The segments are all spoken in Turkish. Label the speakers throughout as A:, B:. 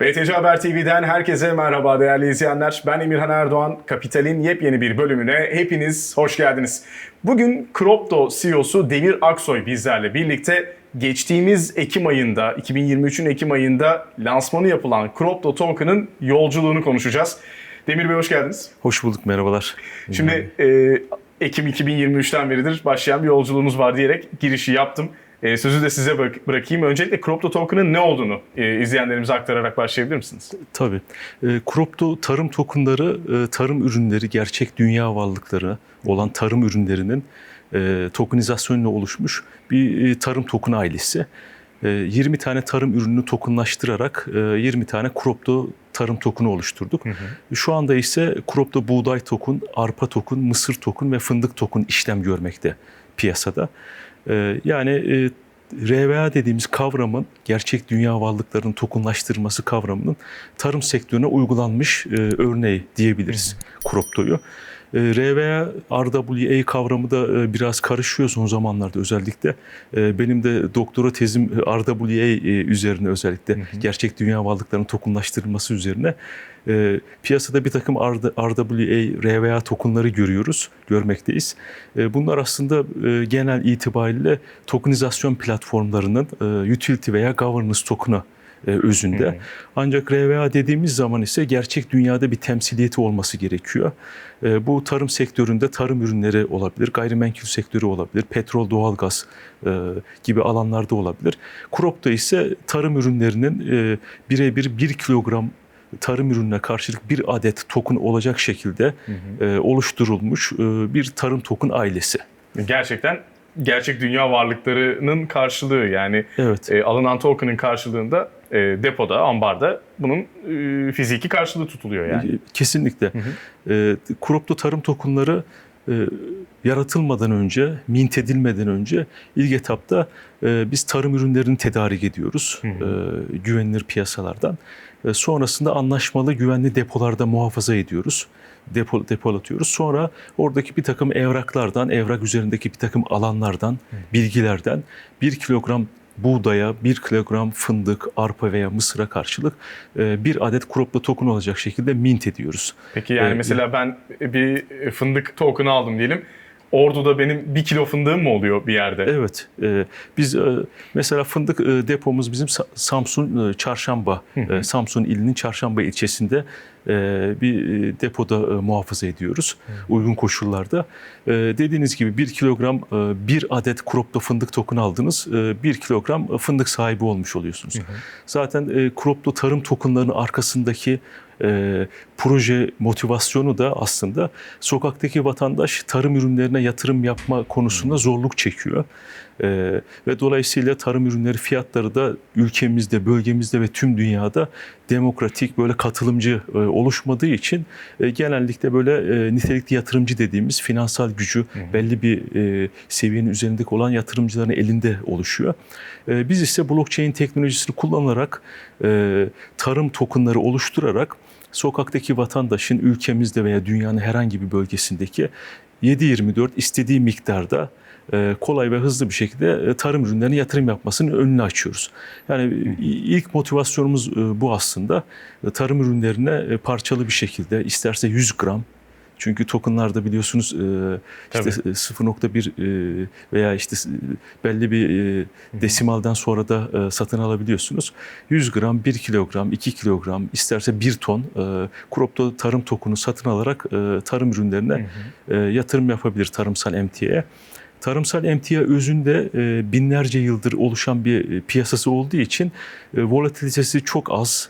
A: BTC Haber TV'den herkese merhaba değerli izleyenler. Ben Emirhan Erdoğan. Kapital'in yepyeni bir bölümüne hepiniz hoş geldiniz. Bugün Cropto CEO'su Demir Aksoy bizlerle birlikte geçtiğimiz Ekim ayında, 2023'ün Ekim ayında lansmanı yapılan Cropto Token'ın yolculuğunu konuşacağız. Demir Bey hoş geldiniz.
B: Hoş bulduk, merhabalar.
A: Şimdi e, Ekim 2023'ten beridir başlayan bir yolculuğunuz var diyerek girişi yaptım. E, sözü de size bırak- bırakayım. Öncelikle Cropto Token'ın ne olduğunu e, izleyenlerimize aktararak başlayabilir misiniz?
B: Tabii. E, Cropto tarım tokenları, e, tarım ürünleri, gerçek dünya varlıkları olan tarım ürünlerinin e, tokenizasyonuyla oluşmuş bir e, tarım token ailesi. E, 20 tane tarım ürününü tokenlaştırarak e, 20 tane Cropto tarım tokenu oluşturduk. Şu anda ise Cropto buğday token, arpa token, mısır token ve fındık token işlem görmekte piyasada. E, yani e, RVA dediğimiz kavramın gerçek dünya varlıklarının tokunlaştırması kavramının tarım sektörüne uygulanmış e, örneği diyebiliriz Cropto'yu. E, RVA, RWA kavramı da e, biraz karışıyor son zamanlarda özellikle. E, benim de doktora tezim RWA üzerine özellikle gerçek dünya varlıklarının tokunlaştırılması üzerine. E, piyasada bir takım RWA, RVA tokenları görüyoruz, görmekteyiz. E, bunlar aslında e, genel itibariyle tokenizasyon platformlarının e, utility veya governance token'ı e, özünde. Ancak RVA dediğimiz zaman ise gerçek dünyada bir temsiliyeti olması gerekiyor. E, bu tarım sektöründe tarım ürünleri olabilir, gayrimenkul sektörü olabilir, petrol, doğalgaz e, gibi alanlarda olabilir. Crop'ta ise tarım ürünlerinin e, birebir 1 kilogram tarım ürününe karşılık bir adet token olacak şekilde e, oluşturulmuş e, bir tarım token ailesi.
A: Gerçekten gerçek dünya varlıklarının karşılığı yani
B: Evet.
A: e, alınan token'ın karşılığında e, depoda, ambarda bunun e, fiziki karşılığı tutuluyor yani.
B: E, Kesinlikle. E, Cropto tarım tokenları e, yaratılmadan önce, mint edilmeden önce ilk etapta e, biz tarım ürünlerini tedarik ediyoruz e, güvenilir piyasalardan. E, sonrasında anlaşmalı güvenli depolarda muhafaza ediyoruz. Depo, depolatıyoruz. Sonra oradaki bir takım evraklardan, evrak üzerindeki bir takım alanlardan, bilgilerden bir kilogram buğdaya, bir kilogram fındık, arpa veya mısıra karşılık e, bir adet cropla token olacak şekilde mint ediyoruz.
A: Peki yani
B: E,
A: mesela ben bir fındık token'ı aldım diyelim. Ordu'da benim bir kilo fındığım mı oluyor bir yerde?
B: Evet, e, biz e, mesela fındık e, depomuz bizim Sa- Samsun e, Çarşamba, e, Samsun ilinin Çarşamba ilçesinde bir e, depoda e, muhafaza ediyoruz uygun koşullarda. E, dediğiniz gibi bir kilogram e, bir adet cropto fındık token aldınız, e, bir kilogram fındık sahibi olmuş oluyorsunuz. Zaten e, cropto tarım tokenlarının arkasındaki e, proje motivasyonu da aslında sokaktaki vatandaş tarım ürünlerine yatırım yapma konusunda zorluk çekiyor. E, ve dolayısıyla tarım ürünleri fiyatları da ülkemizde, bölgemizde ve tüm dünyada demokratik böyle katılımcı e, oluşmadığı için e, genellikle böyle e, nitelikli yatırımcı dediğimiz finansal gücü belli bir e, seviyenin üzerindeki olan yatırımcıların elinde oluşuyor. E, biz ise blockchain teknolojisini kullanarak e, tarım tokenları oluşturarak sokaktaki vatandaşın ülkemizde veya dünyanın herhangi bir bölgesindeki 7-24 istediği miktarda e, kolay ve hızlı bir şekilde e, tarım ürünlerine yatırım yapmasının önünü açıyoruz. Yani ilk motivasyonumuz e, bu aslında. Tarım ürünlerine parçalı bir şekilde isterse 100 gram çünkü tokenlarda biliyorsunuz e, işte
A: Tabii.
B: 0.1 e, veya işte e, belli bir e, desimalden sonra da e, satın alabiliyorsunuz. 100 gram, 1 kilogram, 2 kilogram, isterse 1 ton e, Cropto tarım tokunu satın alarak e, tarım ürünlerine e, yatırım yapabilir tarımsal emtiaya. Tarımsal emtia özünde e, binlerce yıldır oluşan bir e, piyasası olduğu için e, volatilitesi çok az.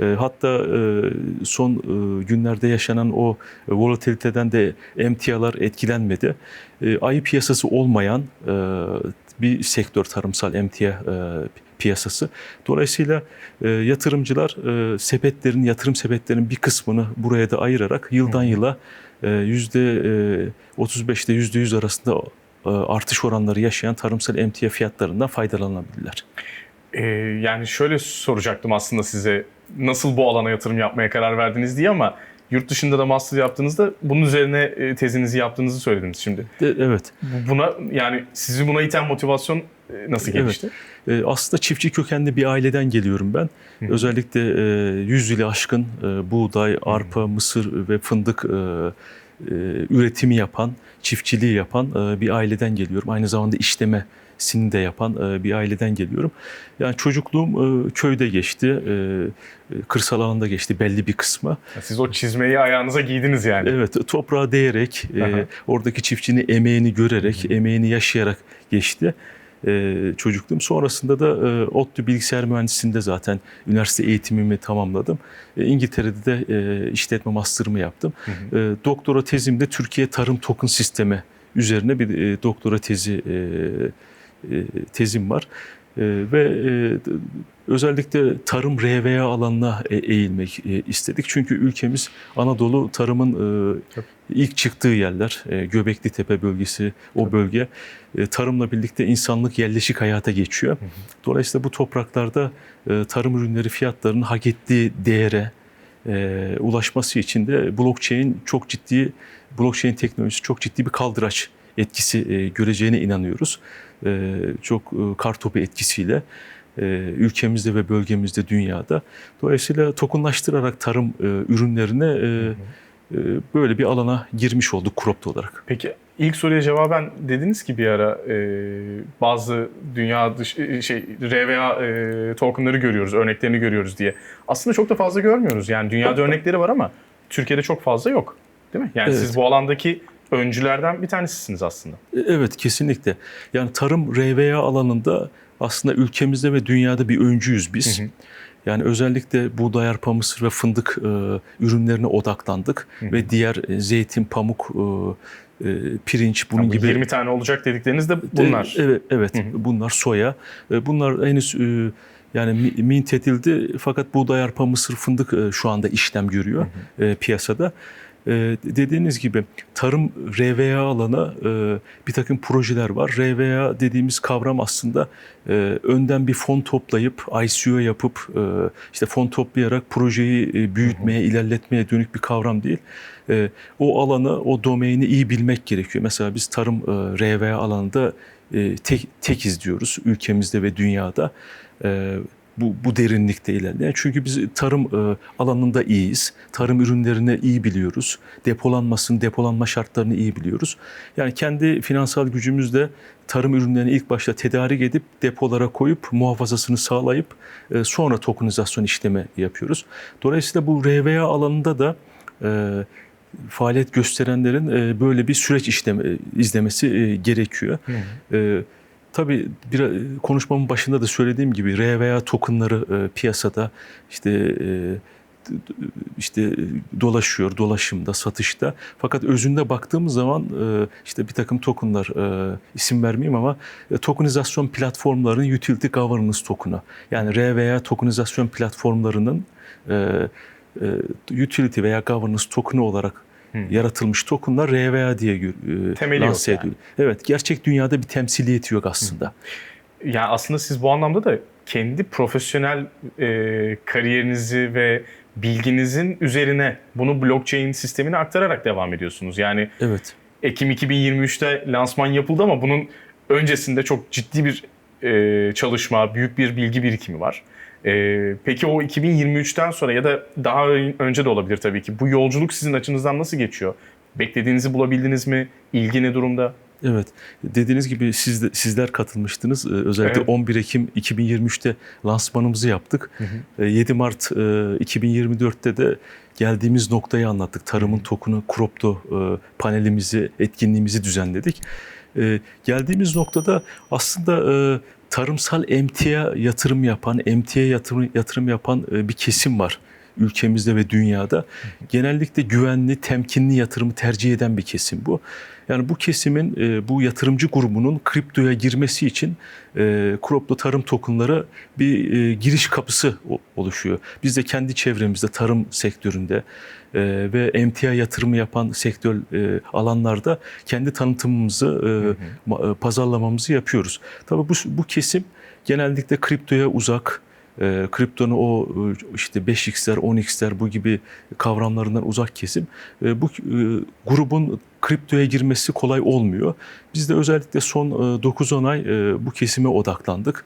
B: E, hatta e, son e, günlerde yaşanan o volatiliteden de emtialar etkilenmedi. Ayı piyasası olmayan bir sektör tarımsal emtia piyasası. Dolayısıyla e, yatırımcılar e, sepetlerin, yatırım sepetlerinin bir kısmını buraya da ayırarak yıldan yıla e, yüzde e, 35 ile yüzde 100 arasında e, artış oranları yaşayan tarımsal emtia fiyatlarından faydalanabilirler.
A: E, yani şöyle soracaktım aslında size nasıl bu alana yatırım yapmaya karar verdiniz diye ama yurt dışında da master yaptığınızda bunun üzerine e, tezinizi yaptığınızı söylediniz şimdi.
B: Evet.
A: Bu- Buna yani sizi buna iten motivasyon e, nasıl
B: Evet.
A: gelişti?
B: E, aslında çiftçi kökenli bir aileden geliyorum ben. Özellikle e, 100 yılı aşkın e, buğday, arpa, mısır ve fındık üretimi yapan, çiftçiliği yapan bir aileden geliyorum. Aynı zamanda işlemesini de yapan e, bir aileden geliyorum. Yani çocukluğum e, köyde geçti, e, kırsal alanda geçti belli bir kısmı.
A: Siz o çizmeyi ayağınıza giydiniz yani.
B: Evet, toprağa değerek,
A: Aha.
B: oradaki çiftçinin emeğini görerek, emeğini yaşayarak geçti çocukluğum. Sonrasında da ODTÜ Bilgisayar Mühendisliğinde zaten üniversite eğitimimi tamamladım. İngiltere'de de işletme master'ımı yaptım. E, doktora tezimde Türkiye Tarım Token Sistemi üzerine bir doktora tezi tezim var. E, ve e, özellikle tarım RVA alanına e, eğilmek e, istedik. Çünkü ülkemiz Anadolu tarımın e, ilk çıktığı yerler. E, Göbekli Tepe bölgesi o bölge. E, tarımla birlikte insanlık yerleşik hayata geçiyor. Dolayısıyla bu topraklarda e, tarım ürünleri fiyatlarının hak ettiği değere e, ulaşması için de blockchain çok ciddi blockchain teknolojisi çok ciddi bir kaldıraç etkisi e, göreceğine inanıyoruz. E, çok e, kartopu etkisiyle e, ülkemizde ve bölgemizde dünyada. Dolayısıyla tokenlaştırarak tarım ürünlerine böyle bir alana girmiş olduk Cropt olarak.
A: Peki ilk soruya cevaben dediniz ki bir ara e, bazı dünya dışı e, şey RVA e, tokenları görüyoruz, örneklerini görüyoruz diye. Aslında çok da fazla görmüyoruz. Yani dünyada örnekleri var ama Türkiye'de çok fazla yok. Değil mi? Yani
B: Evet.
A: siz bu alandaki öncülerden bir tanesisiniz aslında.
B: E, Evet kesinlikle. Yani tarım RVA alanında aslında ülkemizde ve dünyada bir öncüyüz biz.
A: Hı hı.
B: Yani özellikle buğday, arpa, mısır ve fındık e, ürünlerine odaklandık ve diğer e, zeytin, pamuk, e, e, pirinç bunun
A: Yani bu
B: gibi
A: 20 tane olacak dedikleriniz de bunlar.
B: E, Evet, evet.
A: Hı hı.
B: Bunlar soya. E, Bunlar henüz e, yani mi- mint edildi fakat buğday, arpa, mısır, fındık e, şu anda işlem görüyor e, piyasada. E, Dediğiniz gibi tarım RVA alana e, bir takım projeler var. RVA dediğimiz kavram aslında e, önden bir fon toplayıp ICO yapıp e, işte fon toplayarak projeyi e, büyütmeye, ilerletmeye dönük bir kavram değil. E, O alanı, o domaini iyi bilmek gerekiyor. Mesela biz tarım e, RVA alanında e, tek, tekiz diyoruz ülkemizde ve dünyada. E, bu, bu derinlikte ilerleyen. Çünkü biz tarım e, alanında iyiyiz. Tarım ürünlerini iyi biliyoruz. Depolanmasını, depolanma şartlarını iyi biliyoruz. Yani kendi finansal gücümüzle tarım ürünlerini ilk başta tedarik edip depolara koyup muhafazasını sağlayıp e, sonra tokenizasyon işlemi yapıyoruz. Dolayısıyla bu RVA alanında da e, faaliyet gösterenlerin e, böyle bir süreç işleme, izlemesi e, gerekiyor. E, tabii bir konuşmamın başında da söylediğim gibi RVA tokenları e, piyasada işte e, işte dolaşıyor, dolaşımda, satışta. Fakat özünde baktığımız zaman e, işte bir takım tokenlar e, isim vermeyeyim ama e, tokenizasyon platformlarının utility governance token'u. Yani RVA tokenizasyon platformlarının e, e, utility veya governance token'u olarak yaratılmış tokenlar RVA diye e,
A: Temeli
B: lanse
A: yani.
B: ediliyor. Evet, gerçek dünyada bir temsiliyeti yok aslında.
A: Yani aslında siz bu anlamda da kendi profesyonel e, kariyerinizi ve bilginizin üzerine bunu blockchain sistemine aktararak devam ediyorsunuz. Yani
B: Evet.
A: Ekim 2023'te lansman yapıldı ama bunun öncesinde çok ciddi bir e, çalışma, büyük bir bilgi birikimi var. E, peki o 2023'ten sonra ya da daha önce de olabilir tabii ki. Bu yolculuk sizin açınızdan nasıl geçiyor? Beklediğinizi bulabildiniz mi? İlgi ne durumda?
B: Evet. Dediğiniz gibi siz de, sizler katılmıştınız. Ee, Özellikle
A: Evet.
B: 11 Ekim 2023'te lansmanımızı yaptık. Ee, 7 Mart e, 2024'te de geldiğimiz noktayı anlattık. Tarımın tokunu Cropto e, panelimizi, etkinliğimizi düzenledik. Ee, Geldiğimiz noktada aslında e, tarımsal emtia yatırım yapan, emtia yatırım, yatırım yapan e, bir kesim var ülkemizde ve dünyada. Genellikle güvenli, temkinli yatırımı tercih eden bir kesim bu. Yani bu kesimin, e, bu yatırımcı grubunun kriptoya girmesi için e, Cropto tarım tokenları bir e, giriş kapısı oluşuyor. Biz de kendi çevremizde tarım sektöründe ve emtia yatırımı yapan sektör alanlarda kendi tanıtımımızı, ma- e, pazarlamamızı yapıyoruz. Tabii bu, bu kesim genellikle kriptoya uzak, e, kriptonun o işte 5x'ler, 10x'ler bu gibi kavramlarından uzak kesim. E, bu e, grubun kriptoya girmesi kolay olmuyor. Biz de özellikle son e, 9-10 ay e, bu kesime odaklandık.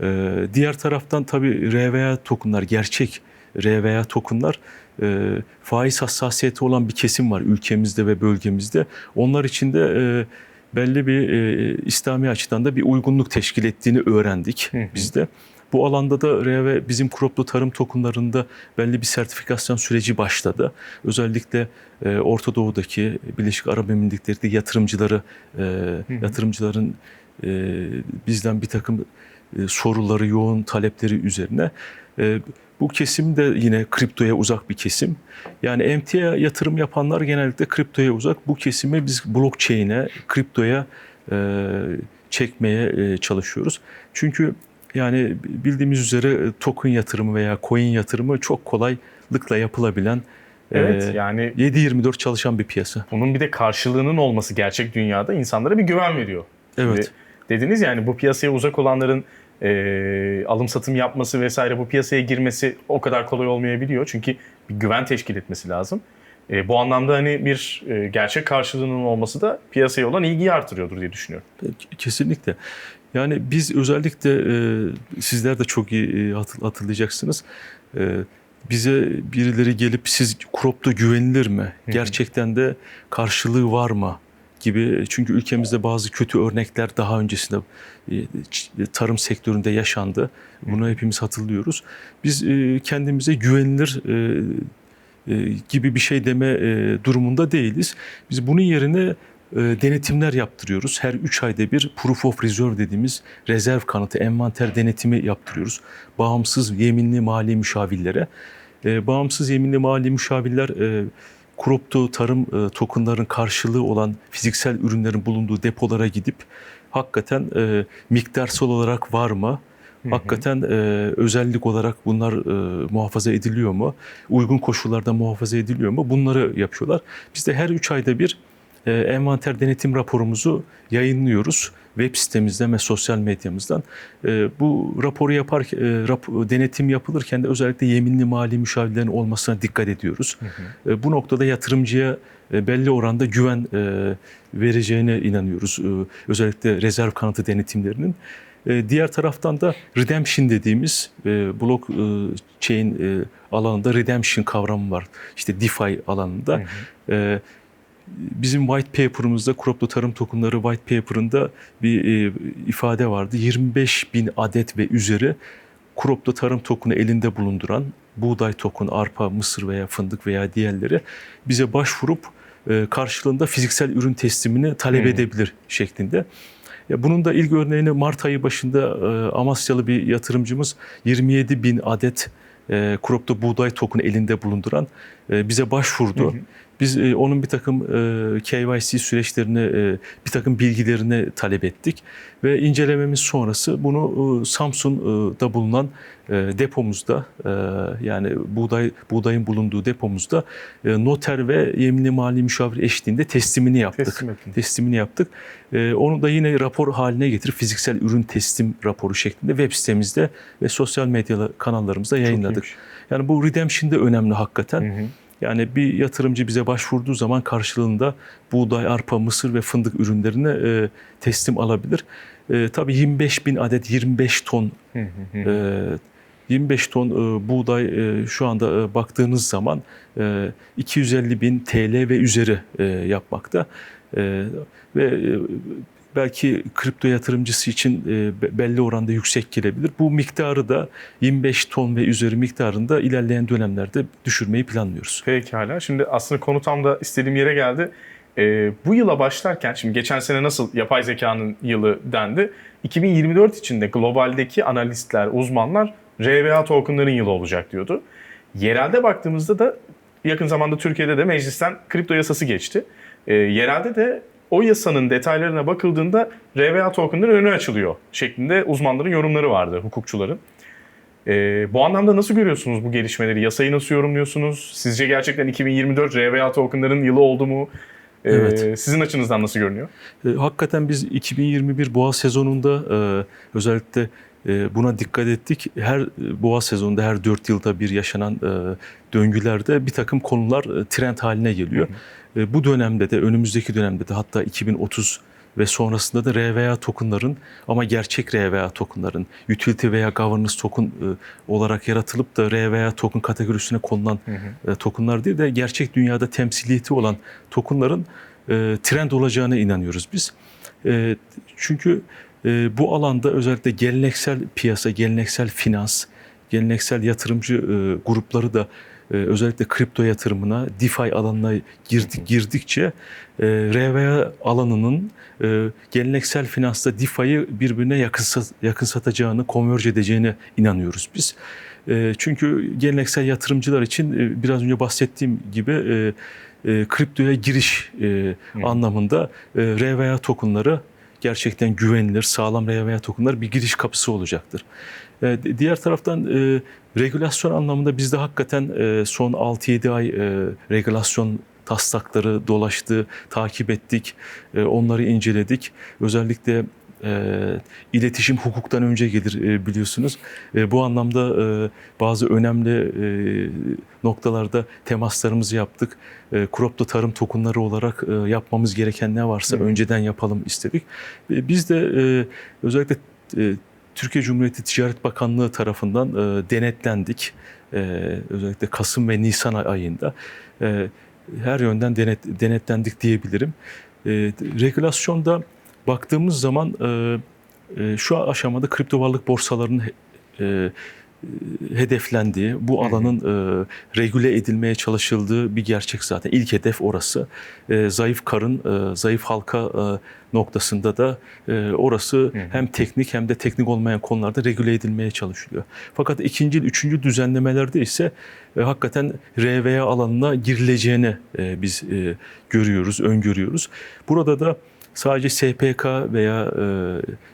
B: E, diğer taraftan tabii RVA tokenlar, gerçek RVA tokenlar e, faiz hassasiyeti olan bir kesim var ülkemizde ve bölgemizde. Onlar için de e, belli bir e, İslami açıdan da bir uygunluk teşkil ettiğini öğrendik biz de. Bu alanda da RV bizim Crop'lu tarım tokenlarında belli bir sertifikasyon süreci başladı. Özellikle e, Orta Doğu'daki Birleşik Arap Emirlikleri'de yatırımcıları, e, yatırımcıların e, bizden bir takım e, soruları, yoğun talepleri üzerine. E, bu kesim de yine kriptoya uzak bir kesim. Yani emtia yatırım yapanlar genellikle kriptoya uzak. Bu kesimi biz blockchain'e, kriptoya e, çekmeye e, çalışıyoruz. Çünkü yani bildiğimiz üzere e, token yatırımı veya coin yatırımı çok kolaylıkla yapılabilen
A: Evet
B: e,
A: yani
B: 7-24 çalışan bir piyasa.
A: bunun bir de karşılığının olması gerçek dünyada insanlara bir güven veriyor.
B: Evet.
A: Şimdi dediniz yani bu piyasaya uzak olanların e, alım satım yapması vesaire bu piyasaya girmesi o kadar kolay olmayabiliyor. Çünkü bir güven teşkil etmesi lazım. E, bu anlamda hani bir e, gerçek karşılığının olması da piyasaya olan ilgiyi artırıyordur diye düşünüyorum.
B: Kesinlikle. Yani biz özellikle e, sizler de çok iyi e, hatır- hatırlayacaksınız. E, bize birileri gelip siz crop'ta güvenilir mi? Gerçekten de karşılığı var mı? gibi. Çünkü ülkemizde bazı kötü örnekler daha öncesinde e, ç- tarım sektöründe yaşandı. Bunu hepimiz hatırlıyoruz. Biz e, kendimize güvenilir e, e, gibi bir şey deme e, durumunda değiliz. Biz bunun yerine e, denetimler yaptırıyoruz. Her 3 ayda bir proof of reserve dediğimiz rezerv kanıtı, envanter denetimi yaptırıyoruz. Bağımsız yeminli mali müşavirlere. E, bağımsız yeminli mali müşavirler e, kripto tarım e, tokenların karşılığı olan fiziksel ürünlerin bulunduğu depolara gidip hakikaten e, miktarsal olarak var mı? Hakikaten e, özellik olarak bunlar e, muhafaza ediliyor mu? Uygun koşullarda muhafaza ediliyor mu? Bunları yapıyorlar. Biz de her 3 ayda bir e, envanter denetim raporumuzu yayınlıyoruz. Web sitemizden ve sosyal medyamızdan. E, bu raporu yaparken, e, denetim yapılırken de özellikle yeminli mali müşavirlerin olmasına dikkat ediyoruz. E, bu noktada yatırımcıya e, belli oranda güven e, vereceğine inanıyoruz. Özellikle rezerv kanıtı denetimlerinin. Diğer taraftan da redemption dediğimiz blockchain alanında redemption kavramı var. İşte DeFi alanında. E, Bizim white paper'ımızda, Cropto Tarım Tokenları white paper'ında bir e, ifade vardı. 25 bin adet ve üzeri Cropto Tarım Token'ı elinde bulunduran buğday token, arpa, mısır veya fındık veya diğerleri bize başvurup e, karşılığında fiziksel ürün teslimini talep
A: Hmm.
B: edebilir şeklinde. Ya bunun da ilk örneğini Mart ayı başında e, Amasyalı bir yatırımcımız 27 bin adet e, Cropto buğday token elinde bulunduran e, bize başvurdu.
A: Hı hı.
B: Biz e, onun bir takım e, KYC süreçlerini, e, bir takım bilgilerini talep ettik ve incelememiz sonrası bunu e, Samsun'da bulunan e, depomuzda e, yani buğday buğdayın bulunduğu depomuzda e, noter ve yeminli mali müşavir eşliğinde teslimini yaptık.
A: Teslim ettin.
B: Teslimini yaptık. E, onu da yine rapor haline getirip fiziksel ürün teslim raporu şeklinde web sitemizde ve sosyal medya kanallarımızda yayınladık. Yani bu redemption de önemli hakikaten.
A: Hı hı.
B: Yani bir yatırımcı bize başvurduğu zaman karşılığında buğday, arpa, mısır ve fındık ürünlerini e, teslim alabilir. E, tabii 25 bin adet 25 ton e, 25 ton e, buğday e, şu anda e, baktığınız zaman e, 250 bin TL ve üzeri e, yapmakta. E, ve e, belki kripto yatırımcısı için e, be- belli oranda yüksek gelebilir. Bu miktarı da 25 ton ve üzeri miktarında ilerleyen dönemlerde düşürmeyi planlıyoruz.
A: Pekala. Şimdi aslında konu tam da istediğim yere geldi. Ee, bu yıla başlarken, şimdi geçen sene nasıl yapay zekanın yılı dendi. 2024 içinde globaldeki analistler, uzmanlar RBA tokenların yılı olacak diyordu. Yerelde baktığımızda da yakın zamanda Türkiye'de de meclisten kripto yasası geçti. Ee, yerelde de o yasanın detaylarına bakıldığında RBA tokenların önü açılıyor şeklinde uzmanların yorumları vardı, hukukçuların. Ee, bu anlamda nasıl görüyorsunuz bu gelişmeleri? Yasayı nasıl yorumluyorsunuz? Sizce gerçekten 2024 RBA tokenların yılı oldu mu? Ee,
B: Evet.
A: Sizin açınızdan nasıl görünüyor?
B: E, Hakikaten biz 2021 boğa sezonunda e, özellikle e, buna dikkat ettik. Her e, boğa sezonunda her 4 yılda bir yaşanan e, döngülerde bir takım konular e, trend haline geliyor. E, Bu dönemde de önümüzdeki dönemde de hatta 2030 ve sonrasında da RVA tokenların ama gerçek RVA tokenların utility veya governance token e, olarak yaratılıp da RVA token kategorisine konulan e, tokenlar değil de gerçek dünyada temsiliyeti olan tokenların e, trend olacağına inanıyoruz biz. E, çünkü e, bu alanda özellikle geleneksel piyasa, geleneksel finans, geleneksel yatırımcı e, grupları da e, özellikle kripto yatırımına, DeFi alanına girdik girdikçe e, RVA alanının e, geleneksel finansta DeFi'yi birbirine yakın, yakın satacağını, konverj edeceğine inanıyoruz biz. E, çünkü geleneksel yatırımcılar için e, biraz önce bahsettiğim gibi e, e, kriptoya giriş e, anlamında e, RVA tokenları gerçekten güvenilir, sağlam RVA tokenlar bir giriş kapısı olacaktır. E, diğer taraftan e, regülasyon anlamında bizde hakikaten e, son 6-7 ay e, regülasyon taslakları dolaştı, takip ettik, e, onları inceledik. Özellikle e, iletişim hukuktan önce gelir e, biliyorsunuz. E, bu anlamda e, bazı önemli e, noktalarda temaslarımızı yaptık. E, Cropto tarım tokenları olarak e, yapmamız gereken ne varsa önceden yapalım istedik. E, biz de e, özellikle e, Türkiye Cumhuriyeti Ticaret Bakanlığı tarafından e, denetlendik. E, özellikle Kasım ve Nisan ay- ayında. E, her yönden denet, denetlendik diyebilirim. E, regülasyonda baktığımız zaman e, e, şu aşamada kripto varlık borsalarının e, hedeflendiği, bu alanın e, regüle edilmeye çalışıldığı bir gerçek zaten. İlk hedef orası. E, zayıf karın, e, zayıf halka e, noktasında da e, orası hem teknik hem de teknik olmayan konularda regüle edilmeye çalışılıyor. Fakat ikinci, üçüncü düzenlemelerde ise e, hakikaten RVA alanına girileceğini e, biz e, görüyoruz, öngörüyoruz. Burada da sadece SPK veya e,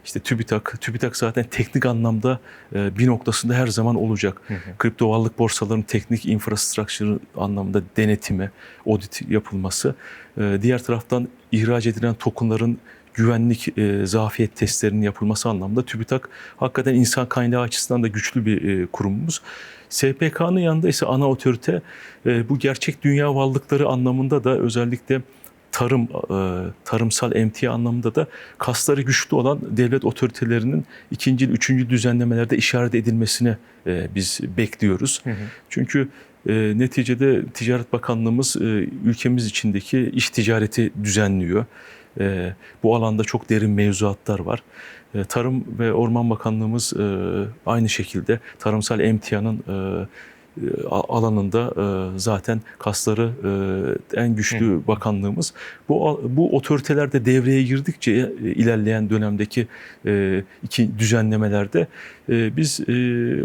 B: işte TÜBİTAK, TÜBİTAK zaten teknik anlamda e, bir noktasında her zaman olacak. Kripto varlık borsalarının teknik infrastructure anlamında denetimi, audit yapılması. E, diğer taraftan ihraç edilen tokenların güvenlik e, zafiyet testlerinin yapılması anlamında TÜBİTAK hakikaten insan kaynağı açısından da güçlü bir e, kurumumuz. SPK'nın yanında ise ana otorite e, bu gerçek dünya varlıkları anlamında da özellikle tarım, e, tarımsal emtia anlamında da kasları güçlü olan devlet otoritelerinin ikinci, üçüncü düzenlemelerde işaret edilmesini e, biz bekliyoruz. Çünkü e, neticede Ticaret Bakanlığımız e, ülkemiz içindeki iş ticareti düzenliyor. E, bu alanda çok derin mevzuatlar var. E, Tarım ve Orman Bakanlığımız e, aynı şekilde tarımsal emtianın e, alanında e, zaten kasları e, en güçlü bakanlığımız. Bu bu otoriteler de devreye girdikçe e, ilerleyen dönemdeki e, iki düzenlemelerde e, biz e,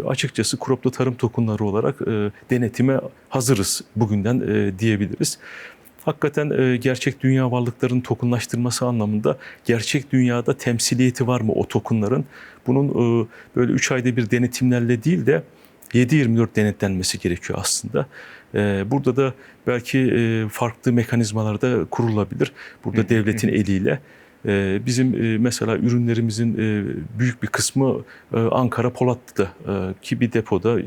B: açıkçası kroplu tarım tokenları olarak e, denetime hazırız bugünden e, diyebiliriz. Hakikaten e, gerçek dünya varlıklarının tokenlaştırması anlamında gerçek dünyada temsiliyeti var mı o tokenların? Bunun e, böyle 3 ayda bir denetimlerle değil de 7-24 denetlenmesi gerekiyor aslında. Ee, Burada da belki e, farklı mekanizmalarda kurulabilir. Burada devletin eliyle. Ee, Bizim e, mesela ürünlerimizin e, büyük bir kısmı Ankara Polatlı'da ki bir depoda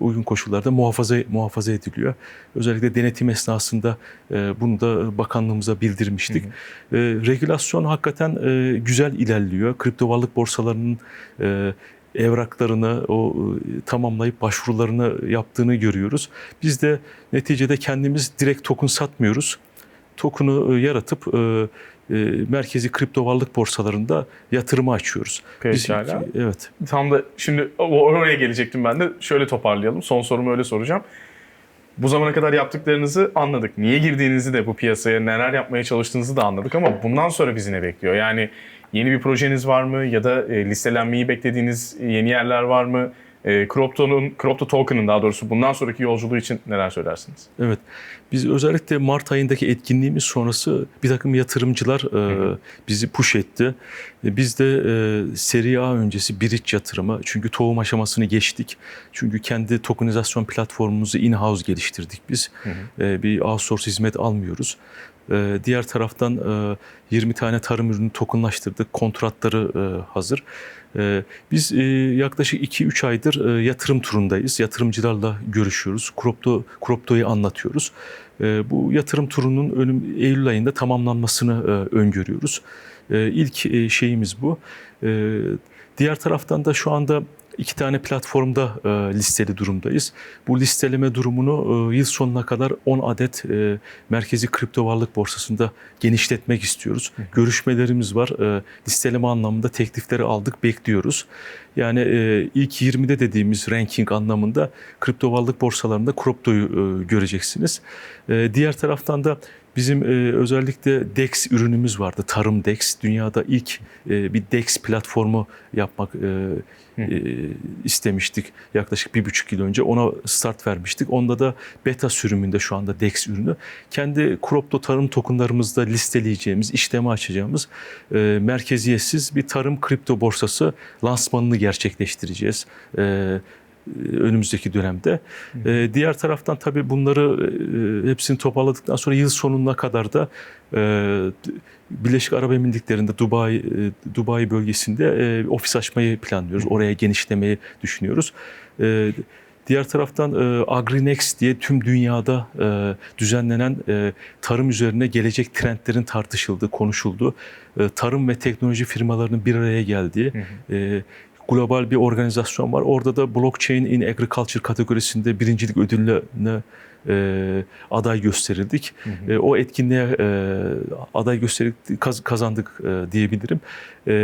B: uygun koşullarda muhafaza muhafaza ediliyor. Özellikle denetim esnasında bunu da bakanlığımıza bildirmiştik. E, Regülasyon hakikaten güzel ilerliyor. Kripto varlık borsalarının evraklarını o e, tamamlayıp başvurularını yaptığını görüyoruz. Biz de neticede kendimiz direkt token satmıyoruz. Token'ı e, yaratıp e, merkezi kripto varlık borsalarında yatırımı açıyoruz. Biz-
A: Pekala.
B: evet.
A: Tam da şimdi oraya gelecektim ben de. Şöyle toparlayalım. Son sorumu öyle soracağım. Bu zamana kadar yaptıklarınızı anladık. Niye girdiğinizi de bu piyasaya neler yapmaya çalıştığınızı da anladık ama bundan sonra bizi ne bekliyor? Yani yeni bir projeniz var mı ya da e, listelenmeyi beklediğiniz yeni yerler var mı? E, Cropto'nun, Cropto Token'ın daha doğrusu bundan sonraki yolculuğu için neler söylersiniz?
B: Evet. Biz özellikle Mart ayındaki etkinliğimiz sonrası bir takım yatırımcılar e, bizi push etti. E, Biz de e, seri A öncesi bridge yatırımı çünkü tohum aşamasını geçtik. Çünkü kendi tokenizasyon platformumuzu in-house geliştirdik biz. E, bir outsource hizmet almıyoruz. E, diğer taraftan e, 20 tane tarım ürünü tokenlaştırdık. Kontratları e, hazır. E, Biz e, yaklaşık 2-3 aydır e, yatırım turundayız. Yatırımcılarla görüşüyoruz. Cropto, Cropto'yu anlatıyoruz. E, Bu yatırım turunun önüm Eylül ayında tamamlanmasını e, öngörüyoruz. E, İlk e, şeyimiz bu. E, Diğer taraftan da şu anda iki tane platformda e, listeli durumdayız. Bu listeleme durumunu e, yıl sonuna kadar 10 adet e, merkezi kripto varlık borsasında genişletmek istiyoruz. Görüşmelerimiz var. E, listeleme anlamında teklifleri aldık, bekliyoruz. Yani e, ilk 20'de dediğimiz ranking anlamında kripto varlık borsalarında kriptoyu e, göreceksiniz. E, diğer taraftan da Bizim e, özellikle DEX ürünümüz vardı. Tarım DEX. Dünyada ilk e, bir DEX platformu yapmak e, e, istemiştik. Yaklaşık bir buçuk yıl önce ona start vermiştik. Onda da beta sürümünde şu anda DEX ürünü. Kendi Cropto tarım tokenlarımızda listeleyeceğimiz, işleme açacağımız e, merkeziyetsiz bir tarım kripto borsası lansmanını gerçekleştireceğiz. E, önümüzdeki dönemde. Ee, diğer taraftan tabii bunları e, hepsini toparladıktan sonra yıl sonuna kadar da e, Birleşik Arap Emirlikleri'nde Dubai e, Dubai bölgesinde e, ofis açmayı planlıyoruz. Oraya genişlemeyi düşünüyoruz. E, Diğer taraftan e, AgriNext diye tüm dünyada e, düzenlenen e, tarım üzerine gelecek trendlerin tartışıldığı, konuşulduğu, e, tarım ve teknoloji firmalarının bir araya geldiği e, global bir organizasyon var. Orada da Blockchain in Agriculture kategorisinde birincilik ödülüne e, aday gösterildik. E, o etkinliğe e, aday gösterildik, kaz- kazandık e, diyebilirim. E,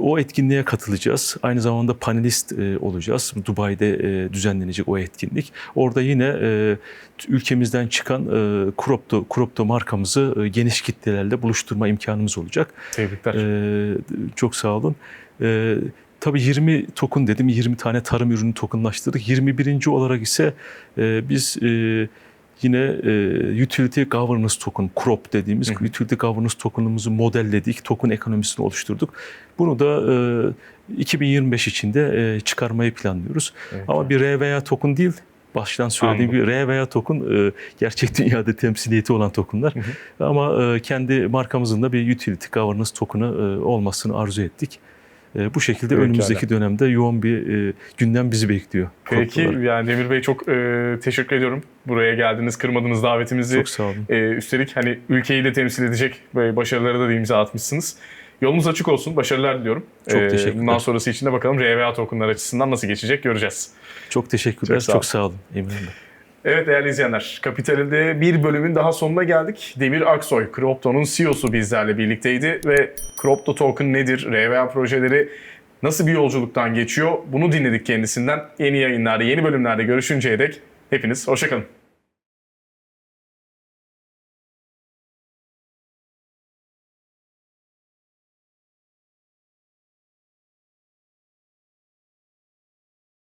B: o etkinliğe katılacağız. Aynı zamanda panelist e, olacağız. Dubai'de e, düzenlenecek o etkinlik. Orada yine e, ülkemizden çıkan e, Cropto, Cropto markamızı e, geniş kitlelerle buluşturma imkanımız olacak.
A: Tebrikler.
B: Çok sağ olun. Tabii 20 token dedim, 20 tane tarım ürünü tokenlaştırdık. 21. olarak ise e, biz e, yine e, Utility Governance Token, CROP dediğimiz
A: Hı.
B: Utility Governance Token'ımızı modelledik, token ekonomisini oluşturduk. Bunu da e, 2025 içinde e, çıkarmayı planlıyoruz.
A: Evet.
B: Ama bir R veya token değil, baştan söylediğim
A: Anladım.
B: gibi R veya token e, gerçek dünyada temsiliyeti olan tokenlar.
A: Hı
B: Ama e, kendi markamızın da bir utility governance token'ı e, olmasını arzu ettik. E, bu şekilde
A: Pekala.
B: önümüzdeki dönemde yoğun bir e, gündem bizi bekliyor.
A: Peki
B: olarak.
A: yani Demir Bey çok e, teşekkür ediyorum. Buraya geldiniz, kırmadınız davetimizi.
B: Çok sağ olun.
A: E, üstelik hani ülkeyi de temsil edecek ve başarılara da imza atmışsınız. Yolunuz açık olsun. Başarılar diliyorum.
B: Çok
A: E,
B: teşekkürler.
A: Bundan sonrası için de bakalım RVA tokenlar açısından nasıl geçecek göreceğiz.
B: Çok teşekkürler.
A: Çok sağ
B: Çok
A: ol.
B: sağ, olun. Emin olun.
A: Evet değerli izleyenler, Kapital'de bir bölümün daha sonuna geldik. Demir Aksoy, Cropto'nun CEO'su bizlerle birlikteydi ve Cropto Token nedir, RVA projeleri nasıl bir yolculuktan geçiyor bunu dinledik kendisinden. Yeni yayınlarda, yeni bölümlerde görüşünceye dek hepiniz hoşçakalın.